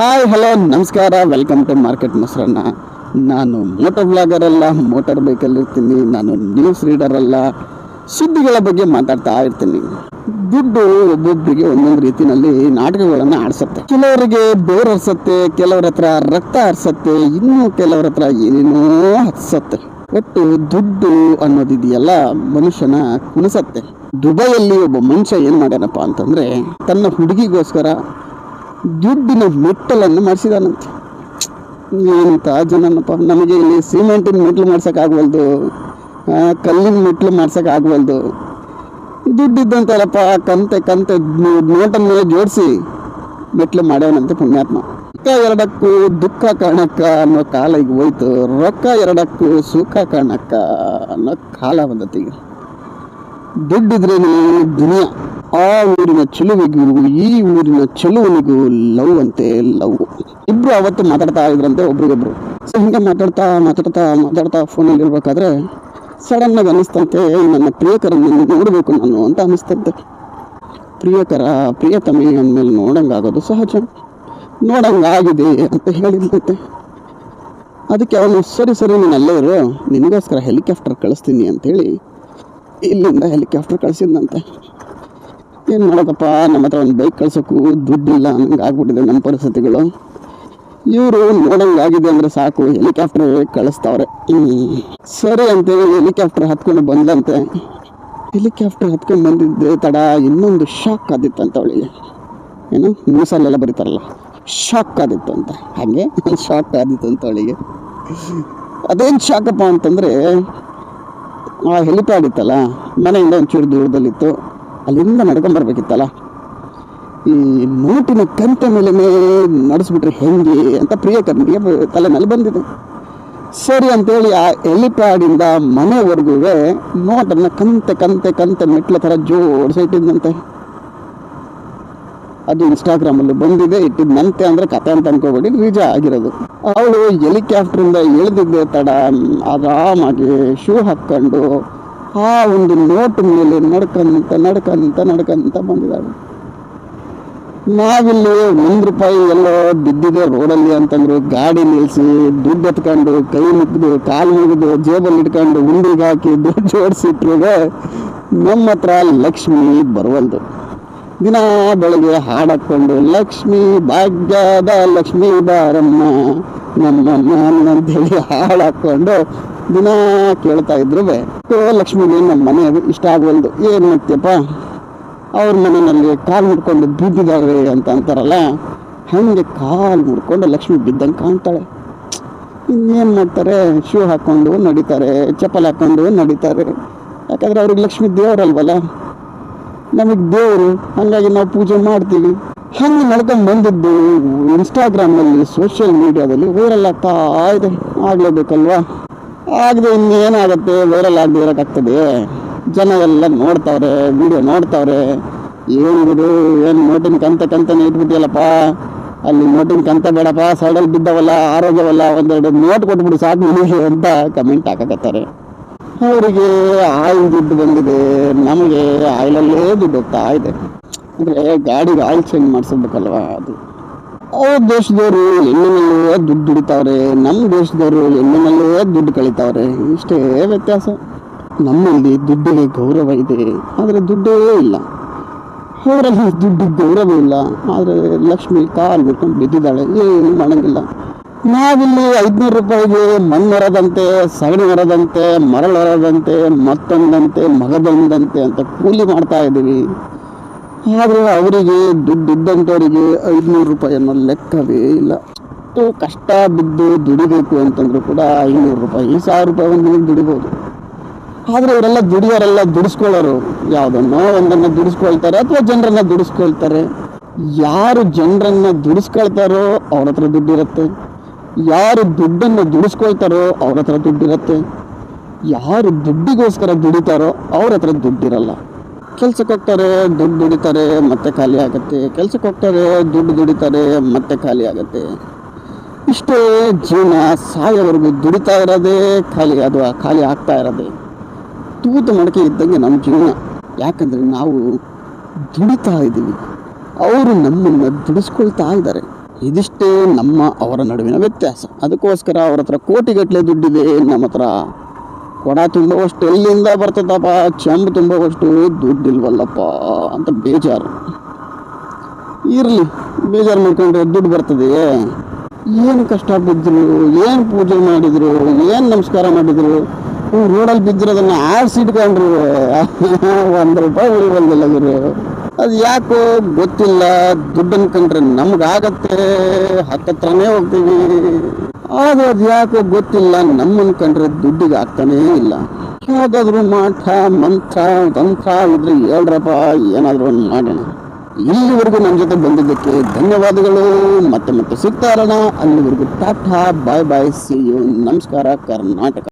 Hi, hello, ನಮಸ್ಕಾರ. Welcome to market ಮೊಸರನ್ನ ನಾನು ಮೋಟರ್ ಬ್ಲಾಗರ್ ಅಲ್ಲ ಮೋಟರ್ ಬೈಕಲ್ಲಿ ಇರ್ತೀನಿ. ನಾನು ನ್ಯೂಸ್ ರೀಡರ್ ಅಲ್ಲ. ಸುದ್ದಿಗಳ ಬಗ್ಗೆ ಮಾತಾಡ್ತಾ ಇರ್ತೀನಿ. ದುಡ್ಡು ಒಬ್ಬೊಬ್ಬರಿಗೆ ಒಂದೊಂದು ರೀತಿಯಲ್ಲಿ ನಾಟಕಗಳನ್ನು ಆಡಿಸುತ್ತೆ. ಕೆಲವರಿಗೆ ಬೋರ್ ಹರ್ಸತ್ತೆ ಕೆಲವರ ಹತ್ರ ರಕ್ತ ಹರಿಸತ್ತೆ ಇನ್ನು ಕೆಲವರ ಹತ್ರ ಏನೇನೋ ಹತ್ಸತ್ತೆ ಒಟ್ಟು ದುಡ್ಡು ಅನ್ನೋದಿದೆಯಲ್ಲ, ಮನುಷ್ಯನ ಕುಣಿಸತ್ತೆ. ದುಬೈಯಲ್ಲಿ ಒಬ್ಬ ಮನುಷ್ಯ ಏನು ಮಾಡ್ಯಾನಪ್ಪ ಅಂತಂದ್ರೆ, ತನ್ನ ಹುಡುಗಿಗೋಸ್ಕರ ದುಡ್ಡಿನ ಮೆಟ್ಟಲನ್ನು ಮಾಡಿಸಿದಾನಂತೆ. ಏನಂತ ಜನನಪ್ಪ, ನಮಗೆ ಇಲ್ಲಿ ಸಿಮೆಂಟಿನ ಮೆಟ್ಲು ಮಾಡ್ಸೋಕ್ಕಾಗವಲ್ದು ಕಲ್ಲಿನ ಮೆಟ್ಲು ಮಾಡ್ಸೋಕ್ಕಾಗವಲ್ದು. ದುಡ್ಡಿದ್ದಂತಲ್ಲಪ್ಪ, ಕಂತೆ ಕಂತೆ ನೋಟ ಮೇಲೆ ಜೋಡಿಸಿ ಮೆಟ್ಲು ಮಾಡ್ಯಾನಂತೆ ಪುಣ್ಯಾತ್ಮ. ರೊಕ್ಕ ಎರಡಕ್ಕೂ ದುಃಖ ಕಾರಣಕ್ಕ ಅನ್ನೋ ಕಾಲ ಈಗ ಹೋಯ್ತು. ರೊಕ್ಕ ಎರಡಕ್ಕೂ ಸುಖ ಕಾರಣಕ್ಕ ಅನ್ನೋ ಕಾಲ ಬಂದತ್ತೀಗ ದುಡ್ಡಿದ್ರೆ ದುಡ್ಡಿದ್ರೆ ದುನಿಯಾ. ಆ ಊರಿನ ಚೆಲುವಿಗೂ, ಈ ಊರಿನ ಚೆಲುವನಿಗೂ ಲವ್ ಅಂತೆ ಲವ್. ಇಬ್ರು ಅವತ್ತು ಮಾತಾಡ್ತಾ ಇದ್ರಂತೆ ಒಬ್ರಿಗೊಬ್ರು. ಸೊ ಹಿಂಗೆ ಮಾತಾಡ್ತಾ ಮಾತಾಡ್ತಾ ಮಾತಾಡ್ತಾ ಫೋನಲ್ಲಿ ಇರ್ಬೇಕಾದ್ರೆ ಆಗಿ ಅನಿಸ್ತಂತೆ ನನ್ನ ಪ್ರಿಯಕರನ್ನು ನೋಡಬೇಕು ನಾನು ಅಂತ ಅನಿಸ್ತಂತೆ ಪ್ರಿಯಕರ, ಪ್ರಿಯತಮೆ ಅಂದಮೇಲೆ ನೋಡಂಗಾಗೋದು ಸಹಜ. ನೋಡಂಗಾಗಿದೆ ಅಂತ ಹೇಳಿದಂತೆ ಅದಕ್ಕೆ ಅವನು, ಸರಿ ಸರಿ, ನೀನು ಅಲ್ಲೇ ಇರು. ನಿನಗೋಸ್ಕರ ಹೆಲಿಕಾಪ್ಟರ್ ಕಳಿಸ್ತೀನಿ ಅಂತೇಳಿ ಇಲ್ಲಿಂದ ಹೆಲಿಕಾಪ್ಟರ್ ಕಳಿಸಿದ್ನಂತೆ. ಏನು ಮಾಡೋದಪ್ಪ? ನಮ್ಮ ಹತ್ರ ಒಂದು ಬೈಕ್ ಕಳ್ಸೋಕ್ಕೂ ದುಡ್ಡಿಲ್ಲ ಅನ್ನಂಗೆ ಆಗ್ಬಿಟ್ಟಿದೆ ನಮ್ಮ ಪರಿಸ್ಥಿತಿಗಳು. ಇವರು ನೋಡಂಗಾಗಿದೆ ಅಂದರೆ ಸಾಕು ಹೆಲಿಕಾಪ್ಟರ್ ಕಳಿಸ್ತಾವ್ರೆ. ಸರಿ ಅಂತೇಳಿ ಹೆಲಿಕಾಪ್ಟರ್ ಹತ್ಕೊಂಡು ಬಂದಂತೆ ಹೆಲಿಕಾಪ್ಟರ್ ಹತ್ಕೊಂಡು ಬಂದಿದ್ದೆ ತಡ, ಇನ್ನೊಂದು ಶಾಕ್ ಆದಿತ್ತಂತ ಅವಳಿಗೆ. ಏನು? ನ್ಯೂಸಲ್ಲೆಲ್ಲ ಬರೀತಾರಲ್ಲ. ಶಾಕ್ ಆದಿತ್ತು ಅಂತ ಹಾಗೆ? ಶಾಕ್ ಆದಿತ್ತು ಅಂತ ಅವಳಿಗೆ. ಅದೇನು ಶಾಕಪ್ಪ ಅಂತಂದರೆ, ಆ ಹೆಲಿಪ್ಯಾಡ್ ಇತ್ತಲ್ಲ, ಮನೆಯಿಂದ ಒಂಚೂರು ದೂರದಲ್ಲಿತ್ತು. ಅಲ್ಲಿಂದ ನಡ್ಕೊಂಬರ್ಬೇಕಿತ್ತಲ್ಲ ಈ ನೋಟಿನ ಕಂತೆ ಮೇಲೆ ನಡೆಸ್ಬಿಟ್ರೆ ಹೆಂಗೆ ಅಂತ ಪ್ರಿಯಕರ್ನಿಗೆ ತಲೆ ತಲೆನಲ್ಲಿ ಬಂದಿದೆ. ಸರಿ ಅಂತೇಳಿ ಆ ಎಲಿಪ್ಯಾಡಿಂದ ಮನೆವರೆಗೂ ನೋಟನ್ನು ಕಂತೆ ಕಂತೆ ಕಂತೆ ಮೆಟ್ಲ ಥರ ಜೋಡಿಸಿ ಇಟ್ಟಿದ್ದಂತೆ ಅದು ಇನ್ಸ್ಟಾಗ್ರಾಮಲ್ಲಿ ಬಂದಿದೆ ಇಟ್ಟಿದ್ದಂತೆ ಅಂದರೆ ಕತೆ ಅಂತ ಅನ್ಕೋಬೇಡಿ, ನಿಜ ಆಗಿರೋದು. ಅವಳು ಹೆಲಿಕ್ಯಾಪ್ಟ್ರಿಂದ ಇಳಿದಿದ್ದೆ ತಡ, ಆರಾಮಾಗಿ ಶೂ ಹಾಕ್ಕೊಂಡು ಆ ಒಂದು ನೋಟ್ ಮೇಲೆ ನಡ್ಕಂತ ನಡ್ಕಂತ ನಡ್ಕಂತ ಬಂದಿದ್ದಾಳೆ. ನಾವಿಲ್ಲಿ ಒಂದು ರೂಪಾಯಿ ಎಲ್ಲೋ ಬಿದ್ದಿದೆ ರೋಡಲ್ಲಿ ಅಂತಂದ್ರು ಗಾಡಿ ನಿಲ್ಲಿಸಿ ದುಡ್ಡು ಎತ್ಕೊಂಡು, ಕೈ ಮುಗಿದು, ಕಾಲು ಮುಗಿದು, ಜೇಬಲ್ಲಿ ಇಟ್ಕೊಂಡು, ಉಂಡಿಗೆ ಹಾಕಿ, ದುಡ್ಡು ಜೋಡಿಸಿಟ್ರುವೆ ನಮ್ಮ ಹತ್ರ ಲಕ್ಷ್ಮಿ ಬರುವಲ್ದು ದಿನ ಬೆಳಗ್ಗೆ ಹಾಡಾಕೊಂಡು ಲಕ್ಷ್ಮಿ ಭಾಗ್ಯದ ಲಕ್ಷ್ಮೀ ಬಾರಮ್ಮ ನಮ್ಮಮ್ಮ ಅಂತೇಳಿ ಹಾಡಾಕೊಂಡು ದಿನ ಕೇಳ್ತಾ ಇದ್ರು ಲಕ್ಷ್ಮಿಗೆ ನಮ್ಮ ಮನೆ ಇಷ್ಟ ಆಗವಲ್ದು ಏನು ಮಾಡ್ತೀಯಪ್ಪ? ಅವ್ರ ಮನೆಯಲ್ಲಿ ಕಾಲು ಮುಡ್ಕೊಂಡು ಬಿದ್ದಿದ್ದಾರೆ ಅಂತ ಅಂತಾರಲ್ಲ, ಹಾಗೆ ಕಾಲು ಮುಡ್ಕೊಂಡು ಲಕ್ಷ್ಮಿ ಬಿದ್ದಂಗೆ ಕಾಣ್ತಾಳೆ. ಇನ್ನೇನು ಮಾಡ್ತಾರೆ? ಶೂ ಹಾಕ್ಕೊಂಡು ನಡೀತಾರೆ, ಚಪ್ಪಲ್ ಹಾಕ್ಕೊಂಡು ನಡೀತಾರೆ. ಯಾಕಂದ್ರೆ ಅವ್ರಿಗೆ ಲಕ್ಷ್ಮಿ ದೇವರಲ್ವಲ್ಲ? ನಮಗೆ ದೇವರು, ಹಾಗಾಗಿ ನಾವು ಪೂಜೆ ಮಾಡ್ತೀವಿ. ಹಂಗೆ ನಡ್ಕೊಂಡು ಬಂದಿದ್ದು ಇನ್ಸ್ಟಾಗ್ರಾಮಲ್ಲಿ ಸೋಷಿಯಲ್ ಮೀಡಿಯಾದಲ್ಲಿ ವೈರಲ್ ಆಗ್ತಾ ಇದೆ. ಆಗಲೇಬೇಕಲ್ವಾ? ಆಗದೆ ಇನ್ನೇನಾಗುತ್ತೆ ವೈರಲ್ ಆಗದೆ ಇರೋಕ್ಕಾಗ್ತದೆ ಜನ ಎಲ್ಲ ನೋಡ್ತಾವ್ರೆ ವಿಡಿಯೋ ನೋಡ್ತಾವ್ರೆ. ಏನಿದು ಏನು ನೋಟಿನ ಕಂತ ಕಂತನೇ ಇಟ್ಬಿಟ್ಟಿಯಲ್ಲಪ್ಪ? ಅಲ್ಲಿ ನೋಟಿನ ಕಂತ ಬೇಡಪ್ಪ ಸೈಡಲ್ಲಿ ಬಿದ್ದವಲ್ಲ, ಆರೋಗ್ಯವಲ್ಲ, ಒಂದೆರಡು ನೋಟ್ ಕೊಟ್ಬಿಡು ಸಾಕು ನನಗೆ ಅಂತ ಕಮೆಂಟ್ ಹಾಕಕತ್ತಾರೆ. ಅವರಿಗೆ ಆಯಿಲ್ ದುಡ್ಡು ಬಂದಿದೆ. ನಮಗೆ ಆಯಿಲಲ್ಲೇ ದುಡ್ಡು ಹೋಗ್ತಾ ಇದೆ. ಅಂದರೆ ಗಾಡಿಗೆ ಆಯಿಲ್ ಚೇಂಜ್ ಮಾಡಿಸ್ಬೇಕಲ್ವ ಅದು? ಅವ್ರ ದೇಶದವರು ಎಣ್ಣೆನಲ್ಲೇ ದುಡ್ಡು ದುಡಿತಾವ್ರೆ ನಮ್ಮ ದೇಶದವರು ಎಣ್ಣೆನಲ್ಲೇ ದುಡ್ಡು ಕಳಿತಾವ್ರೆ, ಇಷ್ಟೇ ವ್ಯತ್ಯಾಸ. ನಮ್ಮಲ್ಲಿ ದುಡ್ಡಿಗೆ ಗೌರವ ಇದೆ, ಆದರೆ ದುಡ್ಡೇ ಇಲ್ಲ. ಅವರಲ್ಲಿ ದುಡ್ಡಿಗೆ ಗೌರವ ಇಲ್ಲ, ಆದರೆ ಲಕ್ಷ್ಮಿ ಕಾಲು ಬಿಟ್ಕೊಂಡು ಬಿದ್ದಿದ್ದಾಳೆ, ಏನು ಮಾಡಂಗಿಲ್ಲ. ನಾವಿಲ್ಲಿ ಐದುನೂರು ರೂಪಾಯಿಗೆ ಮಣ್ಣು ಹೊರದಂತೆ, ಸಗಣಿ ಹೊರದಂತೆ, ಮರಳು ಹೊರದಂತೆ, ಮತ್ತೊಂದಂತೆ, ಮಗದೊಂದಂತೆ ಅಂತ ಕೂಲಿ ಮಾಡ್ತಾ ಇದ್ದೀವಿ. ಆದರೆ ಅವರಿಗೆ ದುಡ್ಡು ಇದ್ದಂಥವರಿಗೆ ಐದುನೂರು ರೂಪಾಯಿ ಅನ್ನೋ ಲೆಕ್ಕವೇ ಇಲ್ಲ. ಅಷ್ಟು ಕಷ್ಟ ಬಿದ್ದು ದುಡಿಬೇಕು ಅಂತಂದ್ರೂ ಕೂಡ ಐನೂರು ರೂಪಾಯಿ ಸಾವಿರ ರೂಪಾಯಿ ಒಂದು ದಿನಕ್ಕೆ ದುಡಿಬೋದು. ಆದರೆ ಇವರೆಲ್ಲ ದುಡಿಯೋರೆಲ್ಲ ದುಡಿಸ್ಕೊಳ್ಳೋರು ಯಾವುದನ್ನೋ ಒಂದನ್ನು ದುಡಿಸ್ಕೊಳ್ತಾರೆ ಅಥವಾ ಜನರನ್ನ ದುಡಿಸ್ಕೊಳ್ತಾರೆ. ಯಾರು ಜನರನ್ನ ದುಡಿಸ್ಕೊಳ್ತಾರೋ ಅವ್ರ ಹತ್ರ ದುಡ್ಡಿರುತ್ತೆ. ಯಾರು ದುಡ್ಡನ್ನು ದುಡಿಸ್ಕೊಳ್ತಾರೋ ಅವ್ರ ಹತ್ರ ದುಡ್ಡಿರುತ್ತೆ. ಯಾರು ದುಡ್ಡಿಗೋಸ್ಕರ ದುಡಿತಾರೋ ಅವ್ರ ಹತ್ರ ದುಡ್ಡಿರಲ್ಲ. ಕೆಲ್ಸಕ್ಕೆ ಹೋಗ್ತಾರೆ, ದುಡ್ಡು ದುಡಿತಾರೆ, ಮತ್ತೆ ಖಾಲಿ ಆಗುತ್ತೆ. ಕೆಲ್ಸಕ್ಕೆ ಹೋಗ್ತಾರೆ, ದುಡ್ಡು ದುಡಿತಾರೆ, ಮತ್ತೆ ಖಾಲಿ ಆಗುತ್ತೆ. ಇಷ್ಟೇ ಜೀವನ ಸಾಯೋವರೆಗೂ ದುಡಿತಾ ಇರೋದೇ ಖಾಲಿ ಅದು, ಖಾಲಿ ಆಗ್ತಾ ಇರೋದೇ. ತೂತು ಮಡಕೆ ಇದ್ದಂಗೆ ನಮ್ಮ ಜೀವನ. ಯಾಕಂದರೆ ನಾವು ದುಡಿತಾ ಇದ್ದೀವಿ. ಅವರು ನಮ್ಮನ್ನು ದುಡಿಸ್ಕೊಳ್ತಾ ಇದ್ದಾರೆ. ಇದಿಷ್ಟೇ ನಮ್ಮ ಅವರ ನಡುವಿನ ವ್ಯತ್ಯಾಸ. ಅದಕ್ಕೋಸ್ಕರ ಅವ್ರ ಹತ್ರ ಕೋಟಿಗಟ್ಟಲೆ ದುಡ್ಡಿದೆ ನಮ್ಮ ಹತ್ರ. ಕೊಡ ತುಂಬುವಷ್ಟು ಎಲ್ಲಿಂದ ಬರ್ತದಪ್ಪ? ಚೆಂಬು ತುಂಬುವಷ್ಟು ದುಡ್ಡಿಲ್ವಲ್ಲಪ್ಪ ಅಂತ ಬೇಜಾರು. ಇರಲಿ, ಬೇಜಾರು ಮಾಡ್ಕೊಂಡ್ರೆ ದುಡ್ಡು ಬರ್ತದೆ. ಏನು ಕಷ್ಟ ಬಿದ್ದರು ಏನು ಪೂಜೆ ಮಾಡಿದರು, ಏನು ನಮಸ್ಕಾರ ಮಾಡಿದರು? ರೋಡಲ್ಲಿ ಬಿದ್ದಿರೋದನ್ನು ಆರಿಸಿಟ್ಕೊಂಡ್ರು ಒಂದು ರೂಪಾಯಿ ಉಳಿಬಂದಿಲ್ಲ ಗುರು. ಅದು ಯಾಕೋ ಗೊತ್ತಿಲ್ಲ. ದುಡ್ಡು ಅನ್ಕೊಂಡ್ರೆ ನಮ್ಗಾಗತ್ತೆ. ಹತ್ತತ್ರನೇ ಹೋಗ್ತೀವಿ. ಆದ್ರೆ ಅದು ಯಾಕೋ ಗೊತ್ತಿಲ್ಲ ನಮ್ಮನ್ನು ಕಂಡ್ರೆ ದುಡ್ಡಿಗೆ ಆಗ್ತಾನೇ ಇಲ್ಲ. ಯಾವುದಾದ್ರೂ ಮಾಠ ಮಂಥ ತಂತ್ರ ಇದ್ರೆ ಹೇಳ್ರಪ್ಪ, ಏನಾದರೂ ಒಂದು ಮಾಡೋಣ. ಇಲ್ಲಿವರೆಗೂ ನಮ್ಮ ಜೊತೆ ಬಂದಿದ್ದಕ್ಕೆ ಧನ್ಯವಾದಗಳು. ಮತ್ತೆ ಮತ್ತೆ ಸಿಗ್ತಾ ಇರೋಣ. ಅಲ್ಲಿವರೆಗೂ tata, bye bye see you ನಮಸ್ಕಾರ, ಕರ್ನಾಟಕ.